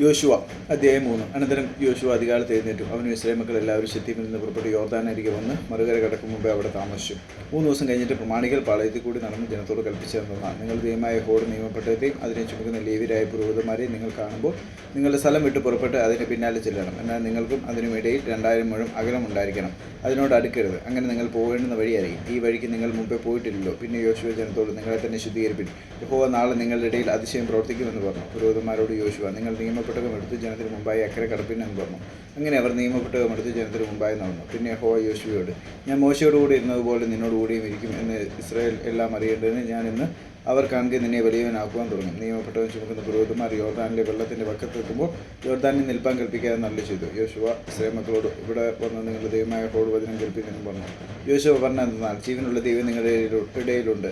യോശുവ അധ്യായം മൂന്ന്. അനന്തരം യോശുവ അധികാലത്ത് എഴുന്നേറ്റു. അവനും ഇസ്രായേൽ മക്കൾ എല്ലാവരും ശക്തിയിൽ നിന്ന് പുറപ്പെട്ട് യോർദാനരികെ വന്ന് മറുകര കടക്കും മുമ്പേ അവിടെ താമസിച്ചു. മൂന്ന് ദിവസം കഴിഞ്ഞിട്ട് പ്രമാണികൾ പാളയത്തിൽ കൂടി നടന്ന് ജനത്തോട് കൽപ്പിച്ചതെന്നാണ് നിങ്ങൾ ദൈവമായ ഹോഡ് നിയമപ്പെട്ടതേയും അതിനെ ചുമക്കുന്ന ലേവിരായ പുരോഹിതന്മാരെയും നിങ്ങൾ കാണുമ്പോൾ നിങ്ങളുടെ സ്ഥലം വിട്ട് പുറപ്പെട്ട് അതിന് പിന്നാലെ ചെല്ലണം. എന്നാൽ നിങ്ങൾക്കും അതിനും ഇടയിൽ രണ്ടായിരം മുഴം അകലം ഉണ്ടായിരിക്കണം. അതിനോട് അടുക്കരുത്. അങ്ങനെ നിങ്ങൾ പോകേണ്ടുന്ന വഴിയായിരിക്കും ഈ വഴിക്ക് നിങ്ങൾ മുമ്പേ പോയിട്ടില്ലല്ലോ. പിന്നെ യോശുവ ജനത്തോട് നിങ്ങളെ തന്നെ ശുദ്ധീകരിപ്പിൻ. യഹോവ നാളെ നിങ്ങളുടെ ഇടയിൽ അതിശയം പ്രവർത്തിക്കുമെന്ന് പറഞ്ഞു. പുരോഹിതന്മാരോട് യോശുവ നിങ്ങൾ നിയമപ്പെട്ടകം എടുത്ത് ജനത്തിന് മുമ്പായി അക്കരെ കടപ്പിൻ എന്ന് പറഞ്ഞു അങ്ങനെ അവർ നിയമപ്പെട്ടകം എടുത്ത് ജനത്തിന് മുമ്പായി നടന്നു. പിന്നെ ഹോ യോശുവയോട് ഞാൻ മോശയോടുകൂടി ഇരുന്നതുപോലെ നിന്നോടുകൂടിയും ഇരിക്കും എന്ന് ഇസ്രായേൽ എല്ലാം അറിയേണ്ടതിന് ഞാൻ ഇന്ന് അവർ കാണുക നിന്നെ വലിയവനാക്കുവാൻ തുടങ്ങും. നിയമപ്പെട്ടവൻ ചുമക്കുന്ന പുരോഹിതന്മാർ യോർദാനിലെ വെള്ളത്തിന്റെ വക്കത്തെത്തുമ്പോൾ യോർദാനിൽ നിൽപ്പാൻ കൽപ്പിക്കാതെ നല്ല ചെയ്തു. യോശുവ ഇസ്രായേൽ മക്കളോട് ഇവിടെ വന്ന് നിങ്ങളുടെ ദൈവമായ ഹോൾ വചനം കൽപ്പിക്കുന്നു പറഞ്ഞു. യോശുവ പറഞ്ഞെന്നാൽ ജീവനുള്ള ദൈവം നിങ്ങളുടെ ഇടയിലുണ്ട്.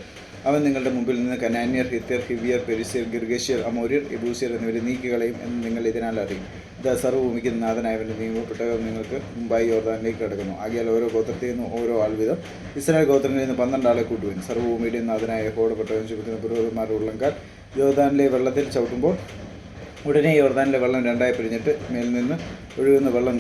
അവൻ നിങ്ങളുടെ മുമ്പിൽ നിന്ന് കനാന്യർ ഹിത്യർ ഹിവിയർ പെരിസ്യർ ഗിർഗേഷ്യർ അമോര്യർ എബൂസിയർ എന്നിവരെ നീക്കികളയും എന്ന് നിങ്ങൾ ഇതിനാൽ അറിയും. ഇത് സർവഭൂമിക്ക് നാഥനായവന്റെ നിയമപ്പെട്ടകം നിങ്ങൾക്ക് മുമ്പായി യോർദാനിലേക്ക് കിടക്കുന്നു. ആകിയാൽ ഓരോ ഗോത്രത്തിൽ നിന്നും ഓരോ ആൾ വീതം ഇസ്രായേൽ ഗോത്രങ്ങളിൽ നിന്ന് പന്ത്രണ്ട് ആളെ കൂട്ടുവിൻ. സർവഭൂമിയുടെയും നാഥനായ ഹോടപ്പെട്ടകം ചുമക്കുന്ന പുരോഹിതന്മാരുടെ ഉള്ളംകാർ യോർദാനിലെ വെള്ളത്തിൽ ചവിട്ടുമ്പോൾ ഉടനെ യോർദാനിലെ വെള്ളം രണ്ടായി പിരിഞ്ഞിട്ട് മേൽ നിന്ന് ഒഴുകുന്ന വെള്ളം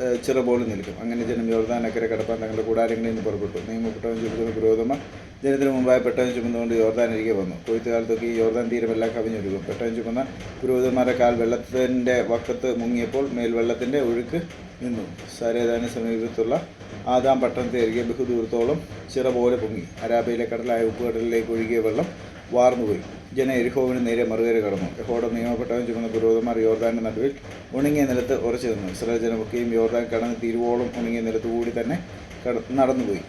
ഏഹ്, ചിറ പോലെ നിൽക്കും. അങ്ങനെ ജനം യോർദാൻ അക്കരെ കടപ്പാൻ തങ്ങളുടെ കൂടാരങ്ങളിൽ നിന്ന് പുറപ്പെട്ടു. നിയമപ്പെട്ടവൻ ചുമതല പുരോഗമ. ജനത്തിന് മുമ്പായി പെട്ടവൻ ചുമന്നുകൊണ്ട് യോർദാൻ ഇരിക്കെ വന്നു. കൊയ്ത്ത് കാലത്തൊക്കെ ഈ യോർദാൻ തീരമെല്ലാം കവിഞ്ഞൊരുക്കും പെട്ടവൻ ചുമന്ന പുരോഹിതന്മാരുടെ കാൽ വെള്ളത്തിന്റെ വക്കത്ത് മുങ്ങിയപ്പോൾ മേൽവെള്ളത്തിന്റെ ഒഴുക്ക് നിന്നു. സാരേതാന് സമീപത്തുള്ള ആദാം പട്ടണത്തെ അരികെ ബഹുദൂരത്തോളം ചിറ പോലെ പൊങ്ങി. അരാബയിലെ കടലായ ഉപ്പുകടലിലേക്ക് ഒഴുകിയ വെള്ളം വാർന്നുപോയി. ജന എരിഹോവിന് നേരെ മറുകര കടന്നു. യഹോയുടെ നിയമപ്പെട്ടവൻ ചുമന്ന പുരോഹിതന്മാർ യോർദാന്റെ നടുവിൽ ഉണങ്ങിയ നിലത്ത് ഉറച്ചു നിന്നു. ഇസ്രായേൽ ജനമൊക്കെയും യോർദാൻ കടന്ന് തീരുവോളം ഉണങ്ങിയ നിലത്തുകൂടി തന്നെ നടന്നുപോയി.